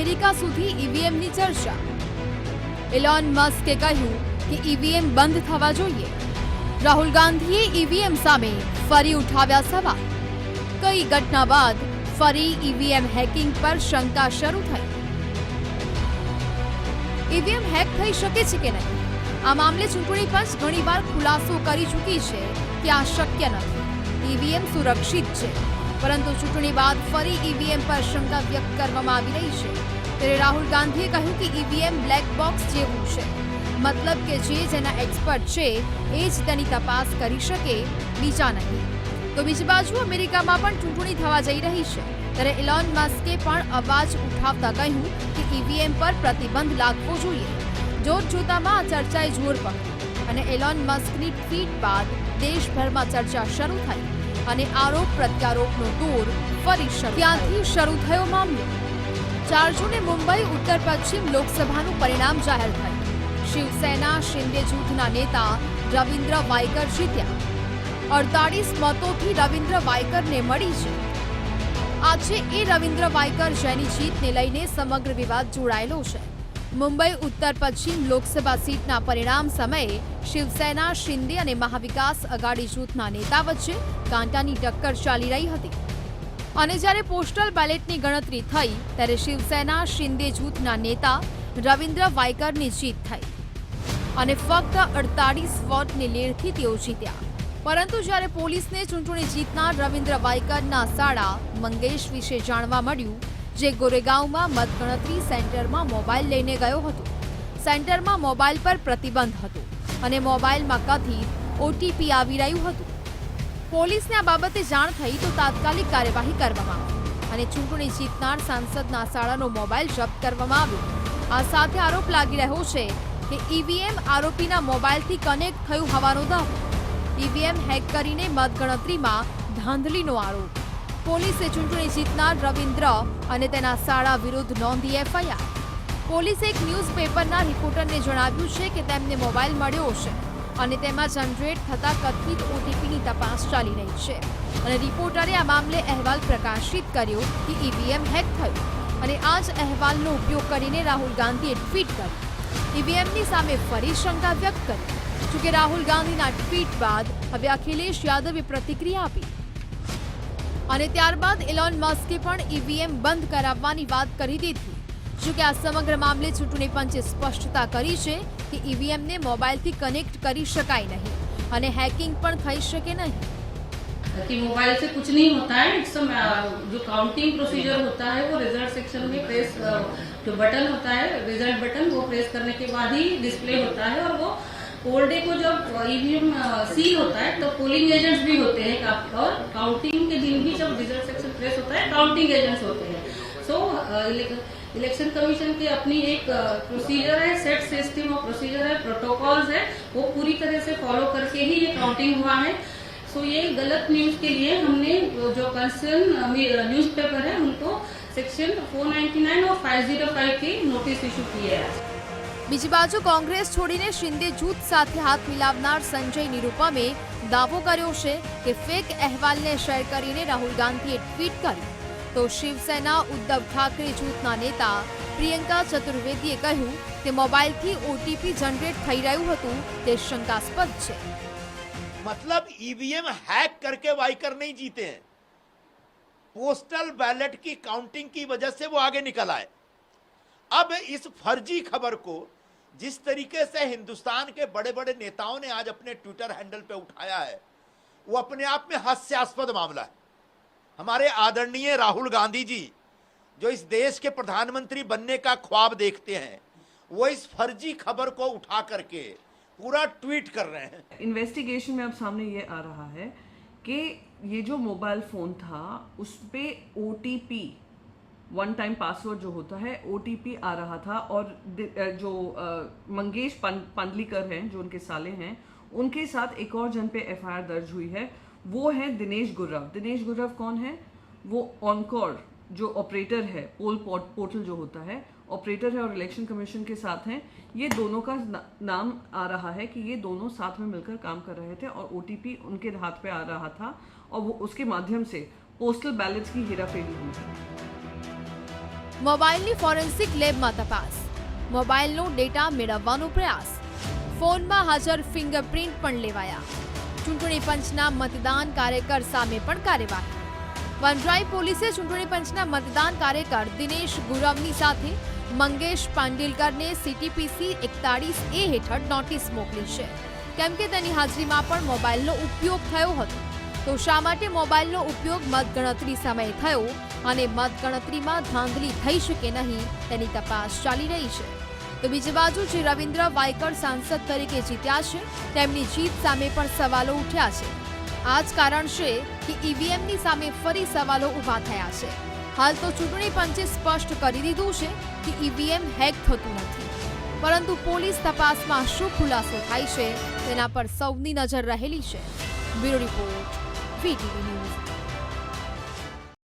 America સુધી ઈવીએમની ચર્ચા. Elon Maske કહ્યું કે ઈવીએમ બંધ થવા જોઈએ. રાહુલ ગાંધીએ ઈવીએમ સામે ફરી ઉઠાવ્યા સવાલ. કઈ ઘટના બાદ ફરી ઈવીએમ હેકિંગ પર શંકા શરૂ થઈ? ઈવીએમ હેક થઈ શકે છે કે નહીં? આ મામલે ચૂંટણી પંચ ઘણીવાર ખુલાસો કરી ચૂકી છે કે આ શક્ય નથી. ઈવીએમ સુરક્ષિત છે. પરંતુ ચૂંટણી બાદ ફરી ઈવીએમ પર શંકા વ્યક્ત કરવામાં આવી રહી છે. ત્યારે રાહુલ ગાંધીએ કહ્યું કે ઈવીએમ બ્લેક બોક્સ જેવું છે. મતલબ કે જે જેના એક્સપર્ટ છે, એ જ તેની તપાસ કરી શકે, બીજા નહીં. તો બીજી બાજુ અમેરિકામાં પણ ચૂંટણી થવા જઈ રહી છે. ત્યારે ઇલોન મસ્કે પણ અવાજ ઉઠાવતા કહ્યું કે ઈવીએમ પર પ્રતિબંધ લાગવો જોઈએ. જોત જોતામાં આ ચર્ચાએ જોર પકડી. અને એલોન મસ્કની ટ્વીટ બાદ દેશભરમાં ચર્ચા શરૂ થઈ. અને આરોપ પ્રત્યારોપનો દોર ફરી શરૂ ત્યાંથી શરૂ થયો મામલો. ચાર જૂને મુંબઈ, ઉત્તર, પશ્ચિમ લોકસભાનું પરિણામ જાહેર થયું. શિવસેના, શિંદે જૂથના નેતા રવિન્દ્ર વાયકર જીત્યા. અડતાળીસ મતોથી રવિન્દ્ર વાયકરને મળી છે. આજે એ રવિન્દ્ર વાયકર જેની જીતને લઈને સમગ્ર વિવાદ જોડાયેલો છે. મુંબઈ, ઉત્તર, પશ્ચિમ લોકસભા સીટના પરિણામ સમયે શિવસેના, શિંદે અને મહાવિકાસ અઘાડી જૂથના નેતા વચ્ચે કાંટાની ટક્કર ચાલી રહી હતી. અને જ્યારે પોસ્ટલ બેલેટની ગણતરી થઈ, ત્યારે શિવસેના, શિંદે જૂથના નેતા રવિન્દ્ર વાયકરની જીત થઈ. અને ફક્ત અડતાળીસ વોટની લીડથી તેઓ જીત્યા. પરંતુ જ્યારે પોલીસને ચૂંટણી જીતનાર રવિન્દ્ર વાયકરના સાળા મંગેશ વિશે જાણવા મળ્યું જે ગોરેગાંવમાં મતગણતરી સેન્ટરમાં મોબાઈલ લઈને ગયો હતો. સેન્ટરમાં મોબાઈલ પર પ્રતિબંધ હતો અને મોબાઈલમાં કથિત ઓટીપી આવી રહ્યું હતું. પોલીસને આ બાબતે જાણ થઈ તો તાત્કાલિક કાર્યવાહી કરવામાં આવી અને ચૂંટણી જીતનાર સાંસદના શાળાનો મોબાઈલ જપ્ત કરવામાં આવ્યો. આ સાથે આરોપ લાગી રહ્યો છે કે ઈવીએમ આરોપીના મોબાઈલથી કનેક્ટ થયું હોવાનો દાવો. ઈવીએમ હેક કરીને મતગણતરીમાં ધાંધલીનો આરોપ. પોલીસે ચૂંટણી જીતનાર રવિન્દ્ર અને તેના શાળા વિરુદ્ધ નોંધી એફઆઈઆર. પોલીસે એક ન્યૂઝપેપરના રિપોર્ટરને જણાવ્યું છે કે તેમને મોબાઈલ મળ્યો છે અને તેમાં જનરેટ થતા કથિત ઓટીપીની તપાસ ચાલી રહી છે. અને રિપોર્ટરે આ મામલે અહેવાલ પ્રકાશિત કર્યો કે ઈવીએમ હેક થયું અને આ જ અહેવાલનો ઉપયોગ કરીને રાહુલ ગાંધીએ ટ્વીટ કર્યું. ઈવીએમની સામે ફરી શંકા વ્યક્ત કરી, જોકે રાહુલ ગાંધીના ટ્વીટ બાદ હવે અખિલેશ યાદવે પ્રતિક્રિયા આપી. અને ત્યારબાદ ઇલોન મસ્કે પણ ઈવીએમ બંધ કરાવવાની વાત કરી દીધી જોકે આ સમગ્ર મામલે ચૂંટણી પંચે સ્પષ્ટતા કરી છે કે ઈવીએમને મોબાઈલથી કનેક્ટ કરી શકાય નહીં અને હેકિંગ પણ થઈ શકે નહીં कि मोबाइल से कुछ नहीं होता है इट्स जो काउंटिंग प्रोसीजर होता है वो रिजल्ट सेक्शन में प्रेस जो बटन होता है रिजल्ट बटन वो प्रेस करने के बाद ही डिस्प्ले होता है और वो पोल डे को जब ईवीएम सील होता है तो पोलिंग एजेंट्स भी होते हैं और काउंटिंग के दिन भी जब रिज़ल्ट सेक्शन प्रेस होता है काउंटिंग एजेंट्स होते हैं। सो इलेक्शन कमीशन की अपनी एक प्रोसीजर है सेट सिस्टम और प्रोसीजर है प्रोटोकॉल्स है, वो पूरी तरह से फॉलो करके ही ये काउंटिंग हुआ है। सो ये गलत न्यूज़ के लिए हमने जो कंसर्न न्यूज़पेपर है, उनको सेक्शन 499 और 505 के नोटिस इशू किए हैं। બીજી બાજુ કોંગ્રેસ છોડીને શિંદે જૂથ સાથે હાથ મિલાવનાર સંજય નિરૂપમે દાવો કર્યો છે કે ફેક અહેવાલને શેર કરીને રાહુલ ગાંધીએ ટ્વીટ કર્યું તો શિવસેના ઉદ્ધવ ઠાકરે જૂથના નેતા પ્રિયંકા ચતુર્વેદીએ કહ્યું કે મોબાઈલથી ઓટીપી જનરેટ થઈ રહ્યું હતું તે શંકાસ્પદ છે मतलब ईवीएम हैक करके वाइकर नहीं जीते हैं पोस्टल बैलेट की काउंटिंग की वजह से वो आगे निकल आए अब इस फर्जी खबर को जिस तरीके से हिंदुस्तान के बड़े बड़े नेताओं ने आज अपने ट्विटर हैंडल पे उठाया है, वो अपने आप में हास्यास्पद मामला है। हमारे आदरणीय राहुल गांधी जी, जो इस देश के प्रधानमंत्री बनने का ख्वाब देखते हैं, वो इस फर्जी खबर को उठा करके पूरा ट्वीट कर रहे हैं। इन्वेस्टिगेशन में अब सामने ये आ रहा है कि ये जो मोबाइल फ़ोन था, उस पर ओ वन टाइम पासवर्ड जो होता है ओटीपी आ रहा था और जो मंगेश पंडलीकर हैं, जो उनके साले हैं, उनके साथ एक और जन पे एफ़ दर्ज हुई है। वो है दिनेश गुर्रव। दिनेश गुर्रव कौन है? वो ऑनकोर जो ऑपरेटर है पोल पोर्टल जो होता है ऑपरेटर है और इलेक्शन कमीशन के साथ हैं। ये दोनों का नाम आ रहा है कि ये दोनों साथ में मिलकर काम कर रहे थे और ओटीपी उनके हाथ पे आ रहा था और वो उसके माध्यम से पोस्टल बैलेट्स की हेराफेरी हुई મોબાઈલની ફોરેન્સિક લેબમાં તપાસ. મોબાઈલનો ડેટા મેળવવાનો પ્રયાસ. ફોનમાં હાજર ફિંગરપ્રિન્ટ પણ લેવાયા. ચૂંટણી પંચના મતદાન કાર્યકર સામે પણ કાર્યવાહી. વનરાઈ પોલીસે ચૂંટણી પંચના મતદાન કાર્યકર દિનેશ ગુરવની સાથે મંગેશ પાંડિલકરને સીટીપીસી એકતાળીસ એ હેઠળ નોટિસ મોકલી છે. કેમ કે તેની હાજરીમાં પણ મોબાઈલનો ઉપયોગ થયો હતો. તો શા માટે મોબાઈલનો ઉપયોગ મતગણતરી સમયે થયો અને મતગણતરીમાં ધાંધલી થઈ શકે નહીં તેની તપાસ ચાલી રહી છે? તો બીજી બાજુ જે રવિન્દ્ર વાયકર સાંસદ તરીકે જીત્યા છે, તેમની જીત સામે પણ સવાલો ઉઠ્યા છે. આ જ કારણ છે કે ઈવીએમની સામે ફરી સવાલો ઊભા થયા છે. હાલ તો ચૂંટણી પંચે સ્પષ્ટ કરી દીધું છે કે ઈવીએમ હેક થતું નથી. પરંતુ પોલીસ તપાસમાં શું ખુલાસો થાય છે તેના પર સૌની નજર રહેલી છે. Bureau report. VTV News.